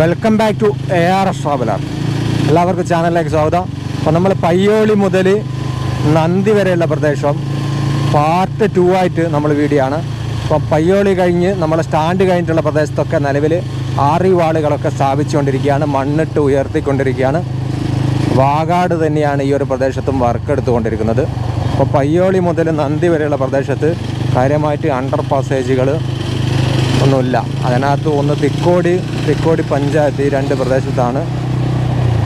Welcome back to A R S traveller എല്ലാവർക്കും ചാനലിലേക്ക് സ്വാഗതം. അപ്പോൾ നമ്മൾ പയ്യോളി മുതൽ നന്ദി വരെയുള്ള പ്രദേശം പാർട്ട് ടു ആയിട്ട് നമ്മൾ വീഡിയോ ആണ് അപ്പോൾ പയ്യോളി കഴിഞ്ഞ് നമ്മൾ സ്റ്റാൻഡ് കഴിഞ്ഞിട്ടുള്ള പ്രദേശത്തൊക്കെ നിലവിൽ ആറി വാളുകളൊക്കെ സ്ഥാപിച്ചുകൊണ്ടിരിക്കുകയാണ്. മണ്ണിട്ട് ഉയർത്തിക്കൊണ്ടിരിക്കുകയാണ്. വാഗാട് തന്നെയാണ് ഈ ഒരു പ്രദേശത്തും വർക്ക് എടുത്തുകൊണ്ടിരിക്കുന്നത് അപ്പോൾ പയ്യോളി മുതൽ നന്ദി വരെയുള്ള പ്രദേശത്ത് കാര്യമായിട്ട് അണ്ടർ പാസേജുകൾ ഒന്നുമില്ല. അതിനകത്ത് ഒന്ന് തിക്കോടി തിക്കോടി പഞ്ചായത്ത് ഈ രണ്ട് പ്രദേശത്താണ്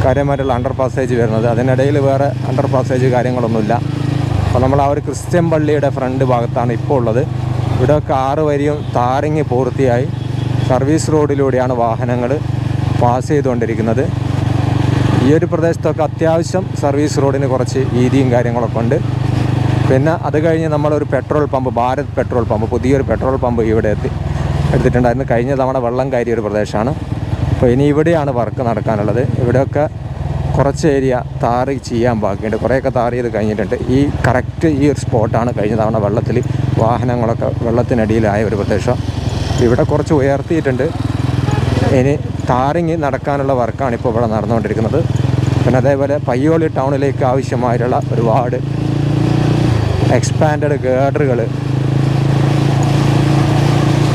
കാര്യമായിട്ടുള്ള അണ്ടർ പാസേജ് വരുന്നത്. അതിനിടയിൽ വേറെ അണ്ടർ പാസേജ് കാര്യങ്ങളൊന്നുമില്ല. അപ്പോൾ നമ്മൾ ആ ഒരു ക്രിസ്ത്യൻ പള്ളിയുടെ ഫ്രണ്ട് ഭാഗത്താണ് ഇപ്പോൾ ഉള്ളത്. ഇവിടെ ആറ് വരിയും താരങ്ങി പൂർത്തിയായി. സർവീസ് റോഡിലൂടെയാണ് വാഹനങ്ങൾ പാസ് ചെയ്തുകൊണ്ടിരിക്കുന്നത്. ഈ ഒരു പ്രദേശത്തൊക്കെ അത്യാവശ്യം സർവീസ് റോഡിന് കുറച്ച് വീതിയും കാര്യങ്ങളൊക്കെ ഉണ്ട്. പിന്നെ അത് കഴിഞ്ഞ് നമ്മളൊരു petrol pump Bharat petrol pump പുതിയൊരു പെട്രോൾ പമ്പ് ഇവിടെ എത്തി എടുത്തിട്ടുണ്ടായിരുന്നു. കഴിഞ്ഞ തവണ വെള്ളം കയറിയ ഒരു പ്രദേശമാണ്. അപ്പോൾ ഇനി ഇവിടെയാണ് വർക്ക് നടക്കാനുള്ളത്. ഇവിടെയൊക്കെ കുറച്ച് ഏരിയ താറി ചെയ്യാൻ ബാക്കിയുണ്ട്. കുറേയൊക്കെ താറി ചെയ്ത് കഴിഞ്ഞിട്ടുണ്ട്. ഈ കറക്റ്റ് ഈ ഒരു സ്പോട്ടാണ് കഴിഞ്ഞ തവണ വെള്ളത്തിൽ വാഹനങ്ങളൊക്കെ വെള്ളത്തിനടിയിലായ ഒരു പ്രദേശം. ഇവിടെ കുറച്ച് ഉയർത്തിയിട്ടുണ്ട്. ഇനി താറിങ് നടക്കാനുള്ള വർക്കാണ് ഇപ്പോൾ ഇവിടെ നടന്നുകൊണ്ടിരിക്കുന്നത്. പിന്നെ അതേപോലെ പയ്യോളി ടൗണിലേക്ക് ആവശ്യമായിട്ടുള്ള ഒരുപാട് എക്സ്പാൻഡ് ഗേഡറുകൾ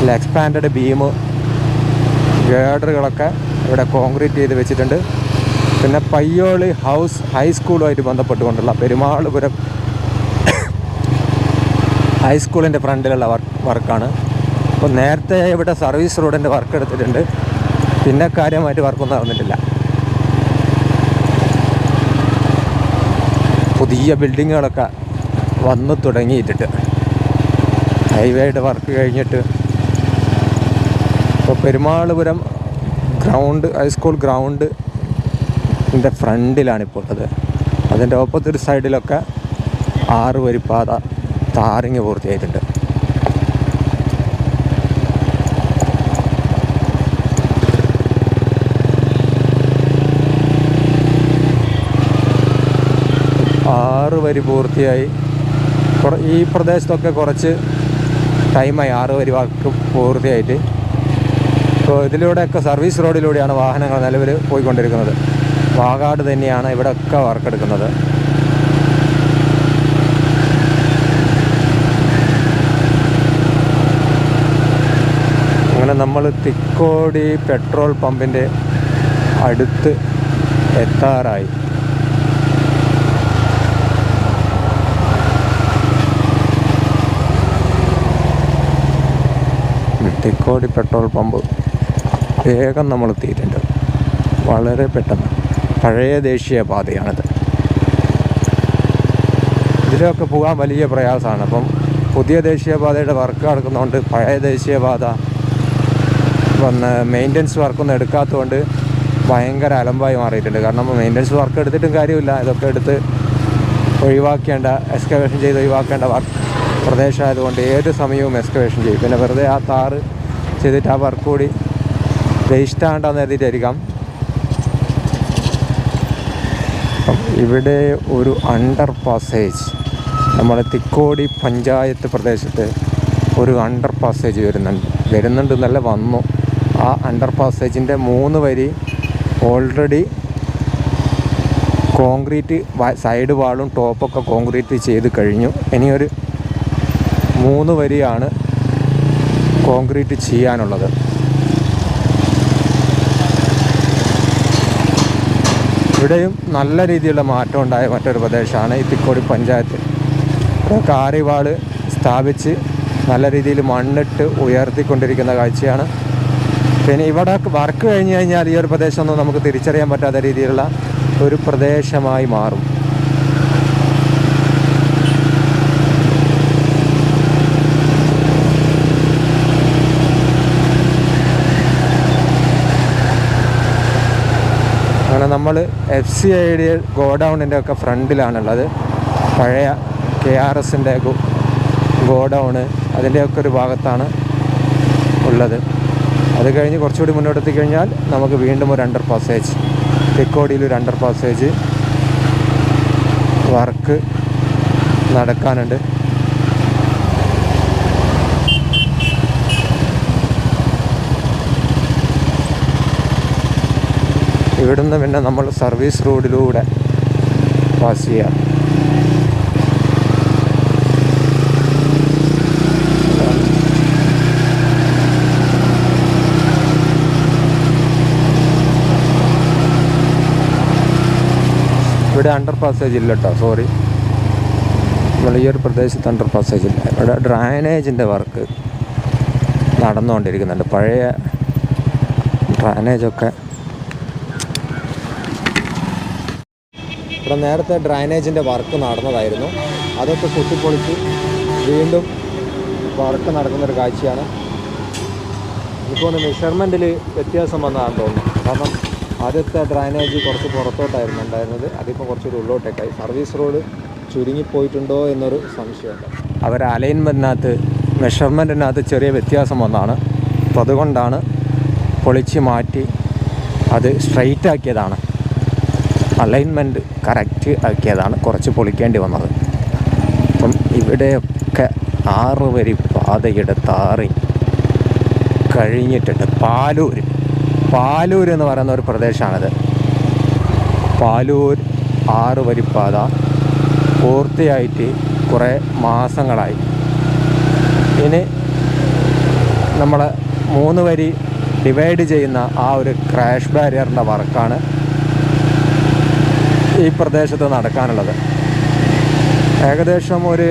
അല്ല എക്സ്പാൻഡഡ് ബീം ഗേഡറുകളൊക്കെ ഇവിടെ കോൺക്രീറ്റ് ചെയ്ത് വെച്ചിട്ടുണ്ട്. പിന്നെ പയ്യോളി ഹൗസ് ഹൈസ്കൂളുമായിട്ട് ബന്ധപ്പെട്ടുകൊണ്ടുള്ള പെരുമാളുപുരം ഹൈസ്കൂളിന്റെ ഫ്രണ്ടിലുള്ള വർക്ക് വർക്കാണ്. അപ്പോൾ നേരത്തെ ഇവിടെ സർവീസ് റോഡിന്റെ വർക്ക് എടുത്തിട്ടുണ്ട്. പിന്നെ കാര്യമായിട്ട് വർക്കൊന്നും നടന്നിട്ടില്ല. പുതിയ ബിൽഡിങ്ങുകളൊക്കെ വന്നു തുടങ്ങിയിട്ടിട്ട് ഹൈവേയുടെ വർക്ക് കഴിഞ്ഞിട്ട് പെരുമാളുപുരം ഗ്രൗണ്ട് ഹൈസ്കൂൾ ഗ്രൗണ്ട് ഇതിന്റെ ഫ്രണ്ടിലാണ് ഇപ്പോൾ ഉള്ളത് അതിന്റെ ഓപ്പോസിറ്റ് സൈഡിലൊക്കെ ആറ് വരിപ്പാത താറിങ് പൂർത്തിയായിട്ടുണ്ട്. ആറ് വരി പൂർത്തിയായി. ഈ പ്രദേശത്തൊക്കെ കുറച്ച് ടൈമായി ആറ് വരി വാക്ക് പൂർത്തിയായിട്ട്. ഇപ്പോൾ ഇതിലൂടെയൊക്കെ സർവീസ് റോഡിലൂടെയാണ് വാഹനങ്ങൾ നിലവിൽ പോയിക്കൊണ്ടിരിക്കുന്നത്. വാഗാട് തന്നെയാണ് ഇവിടെയൊക്കെ വർക്ക് എടുക്കുന്നത് അങ്ങനെ നമ്മൾ തിക്കോടി പെട്രോൾ പമ്പിന്റെ അടുത്ത് എത്താറായി. തിക്കോടി പെട്രോൾ പമ്പ് വേഗം നമ്മൾ എത്തിയിട്ടുണ്ട് വളരെ പെട്ടെന്ന്. പഴയ ദേശീയ പാതയാണിത്. ഇതിലൊക്കെ പോകാൻ വലിയ പ്രയാസമാണ്. അപ്പം പുതിയ ദേശീയപാതയുടെ വർക്ക് നടക്കുന്നതുകൊണ്ട് പഴയ ദേശീയപാത വന്ന് മെയിന്റനൻസ് വർക്കൊന്നും എടുക്കാത്തതുകൊണ്ട് ഭയങ്കര അലമ്പായി മാറിയിട്ടുണ്ട്. കാരണം മെയിന്റനൻസ് വർക്ക് എടുത്തിട്ടും കാര്യമില്ല. ഇതൊക്കെ എടുത്ത് ഒഴിവാക്കേണ്ട എക്സ്കവേഷൻ ചെയ്ത് ഒഴിവാക്കേണ്ട വർക്ക് പ്രദേശമായതുകൊണ്ട് ഏത് സമയവും എക്സ്കവേഷൻ ചെയ്യും. പിന്നെ വെറുതെ ആ താറ് ചെയ്തിട്ട് ആ വർക്ക് കൂടി വേസ്റ്റ് കരുതിയിട്ടായിരിക്കാം. എഴുതിയിട്ടായിരിക്കാം ഇവിടെ ഒരു അണ്ടർ പാസേജ് നമ്മുടെ തിക്കോടി പഞ്ചായത്ത് പ്രദേശത്ത് ഒരു അണ്ടർ പാസേജ് വരുന്നുണ്ട്. വരുന്നുണ്ട് എന്നല്ല വന്നു. ആ അണ്ടർ പാസേജിന്റെ മൂന്ന് വരി ഓൾറെഡി കോൺക്രീറ്റ് സൈഡ് വാളും ടോപ്പൊക്കെ കോൺക്രീറ്റ് ചെയ്ത് കഴിഞ്ഞു. ഇനിയൊരു മൂന്ന് വരിയാണ് കോൺക്രീറ്റ് ചെയ്യാനുള്ളത്. ഇവിടെയും നല്ല രീതിയിലുള്ള മാറ്റം ഉണ്ടായ മറ്റൊരു പ്രദേശമാണ് ഈ തിക്കോടി പഞ്ചായത്ത്. ഇവിടെ കാറിവാൾ സ്ഥാപിച്ച് നല്ല രീതിയിൽ മണ്ണിട്ട് ഉയർത്തിക്കൊണ്ടിരിക്കുന്ന കാഴ്ചയാണ്. പിന്നെ ഇവിടെ വർക്ക് കഴിഞ്ഞ് കഴിഞ്ഞാൽ ഈ ഒരു പ്രദേശമൊന്നും നമുക്ക് തിരിച്ചറിയാൻ പറ്റാത്ത രീതിയിലുള്ള ഒരു പ്രദേശമായി മാറും. അങ്ങനെ നമ്മൾ എഫ് സി ഐ ഡി ഗോഡൗണിന്റെ ഒക്കെ ഫ്രണ്ടിലാണുള്ളത്. പഴയ കെ ആർ എസിന്റെ ഗോഡൗണ് അതിന്റെയൊക്കെ ഒരു ഭാഗത്താണ് ഉള്ളത്. അത് കഴിഞ്ഞ് കുറച്ചുകൂടി മുന്നോട്ടെത്തി കഴിഞ്ഞാൽ നമുക്ക് വീണ്ടും ഒരു അണ്ടർ പാസേജ് തെക്കോടിയിൽ ഒരു അണ്ടർ പാസേജ് വർക്ക് നടക്കാനുണ്ട്. ഇവിടുന്ന് പിന്നെ നമ്മൾ സർവീസ് റോഡിലൂടെ പാസ് ചെയ്യാം. ഇവിടെ അണ്ടർ പാസേജ് ഇല്ല കേട്ടോ സോറി നമ്മൾ ഈ ഒരു പ്രദേശത്ത് അണ്ടർ പാസേജ് ഇല്ല. ഇവിടെ ഡ്രൈനേജിന്റെ വർക്ക് നടന്നുകൊണ്ടിരിക്കുന്നുണ്ട്. പഴയ ഡ്രൈനേജൊക്കെ ഇവിടെ നേരത്തെ ഡ്രൈനേജിന്റെ വർക്ക് നടന്നതായിരുന്നു. അതൊക്കെ കുത്തിപ്പൊളിച്ച് വീണ്ടും വർക്ക് നടക്കുന്നൊരു കാഴ്ചയാണ്. ഇപ്പോൾ മെഷർമെന്റിൽ വ്യത്യാസം വന്നതാണ് തോന്നുന്നു. കാരണം ആദ്യത്തെ ഡ്രൈനേജ് കുറച്ച് പുറത്തോട്ടായിരുന്നു ഉണ്ടായിരുന്നത്. അതിപ്പോൾ കുറച്ചൊരു ഉള്ളോട്ടേക്കായി സർവീസ് റോഡ് ചുരുങ്ങിപ്പോയിട്ടുണ്ടോ എന്നൊരു സംശയമുണ്ട്. അവർ അലൈൻമെന്റിനകത്ത് മെഷർമെന്റിനകത്ത് ചെറിയ വ്യത്യാസം വന്നാണ്. അപ്പോൾ അതുകൊണ്ടാണ് പൊളിച്ച് മാറ്റി അത് സ്ട്രൈറ്റ് ആക്കിയതാണ് അലൈൻമെന്റ് കറക്റ്റ് ആക്കിയതാണ് കുറച്ച് പൊളിക്കേണ്ടി വന്നത്. അപ്പം ഇവിടെയൊക്കെ ആറ് വരി പാതയുടെ താറി കഴിഞ്ഞിട്ടുണ്ട്. പാലൂർ പാലൂർ എന്ന് പറയുന്ന ഒരു പ്രദേശമാണിത്. പാലൂർ ആറ് വരിപ്പാത പൂർത്തിയായിട്ട് കുറേ മാസങ്ങളായി. ഇനി നമ്മൾ മൂന്ന് വരി ഡിവൈഡ് ചെയ്യുന്ന ആ ഒരു ക്രാഷ് ബാരിയറിന്റെ വർക്കാണ് ഈ പ്രദേശത്ത് നടക്കാനുള്ളത്. ഏകദേശം ഒരു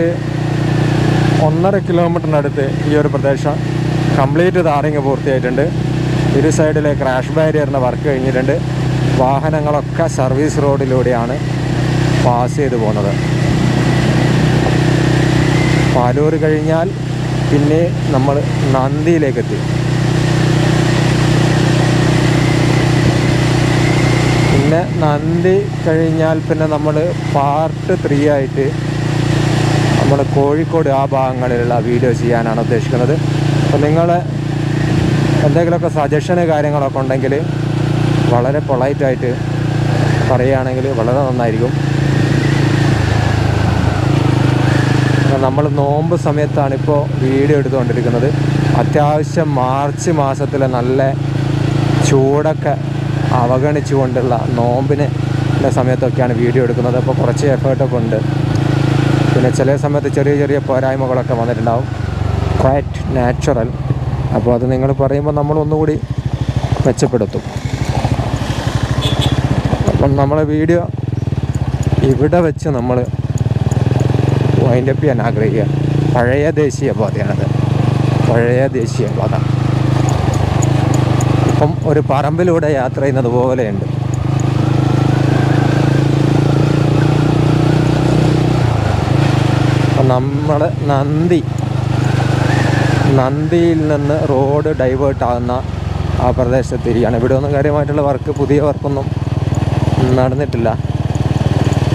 ഒന്നര കിലോമീറ്ററിനടുത്ത് ഈ ഒരു പ്രദേശം കംപ്ലീറ്റ് താറിങ് പൂർത്തിയായിട്ടുണ്ട്. ഇരു സൈഡിലെ ക്രാഷ് ബാരിയറിന്റെ വർക്ക് കഴിഞ്ഞിട്ടുണ്ട്. വാഹനങ്ങളൊക്കെ സർവീസ് റോഡിലൂടെയാണ് പാസ് ചെയ്തു പോകുന്നത്. പാലൂർ കഴിഞ്ഞാൽ പിന്നെ നമ്മൾ നന്ദിയിലേക്ക് പിന്നെ നന്ദി കഴിഞ്ഞാൽ പിന്നെ നമ്മൾ പാർട്ട് ത്രീ ആയിട്ട് നമ്മൾ കോഴിക്കോട് ആ ഭാഗങ്ങളിലുള്ള വീഡിയോ ചെയ്യാനാണ് ഉദ്ദേശിക്കുന്നത്. അപ്പോൾ നിങ്ങൾ എന്തെങ്കിലുമൊക്കെ സജഷന് കാര്യങ്ങളൊക്കെ ഉണ്ടെങ്കിൽ വളരെ പൊളൈറ്റായിട്ട് പറയുകയാണെങ്കിൽ വളരെ നന്നായിരിക്കും. നമ്മൾ നോമ്പ് സമയത്താണ് ഇപ്പോൾ വീഡിയോ എടുത്തുകൊണ്ടിരിക്കുന്നത്. അത്യാവശ്യം മാർച്ച് മാസത്തിലെ നല്ല ചൂടൊക്കെ അവഗണിച്ചുകൊണ്ടുള്ള നോമ്പിന് സമയത്തൊക്കെയാണ് വീഡിയോ എടുക്കുന്നത്. അപ്പോൾ കുറച്ച് എഫേർട്ടൊക്കെ ഉണ്ട്. പിന്നെ ചില സമയത്ത് ചെറിയ ചെറിയ പോരായ്മകളൊക്കെ വന്നിട്ടുണ്ടാവും. ക്വയറ്റ് നാച്ചുറൽ അപ്പോൾ അത് നിങ്ങൾ പറയുമ്പോൾ നമ്മൾ ഒന്നുകൂടി മെച്ചപ്പെടുത്തും. അപ്പം നമ്മളെ വീഡിയോ ഇവിടെ വെച്ച് നമ്മൾ വൈൻഡപ്പ് ചെയ്യാൻ ആഗ്രഹിക്കുക. പഴയ ദേശീയ പാതയാണത് പഴയ ദേശീയ ഇപ്പം ഒരു പറമ്പിലൂടെ യാത്ര ചെയ്യുന്നത് പോലെയുണ്ട്. നമ്മൾ നന്ദി. നന്ദിയിൽ നിന്ന് റോഡ് ഡൈവേർട്ട് ആകുന്ന ആ പ്രദേശത്തിരിക്കുകയാണ് ഇവിടെ ഒന്നും കാര്യമായിട്ടുള്ള വർക്ക് പുതിയ വർക്കൊന്നും നടന്നിട്ടില്ല.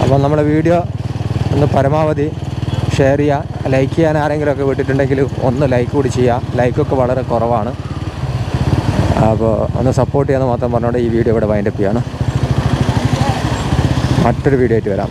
അപ്പം നമ്മുടെ വീഡിയോ ഒന്ന് പരമാവധി ഷെയർ ചെയ്യുക. ലൈക്ക് ചെയ്യാൻ ആരെങ്കിലുമൊക്കെ വിട്ടിട്ടുണ്ടെങ്കിൽ ഒന്ന് ലൈക്ക് കൂടി ചെയ്യുക. ലൈക്കൊക്കെ വളരെ കുറവാണ്. അപ്പോൾ ഒന്ന് സപ്പോർട്ട് ചെയ്യാമെന്ന് മാത്രം പറഞ്ഞുകൊണ്ട് ഈ വീഡിയോ ഇവിടെ വൈൻഡപ്പ് ചെയ്യാണ് മറ്റൊരു വീഡിയോ ആയിട്ട് വരാം.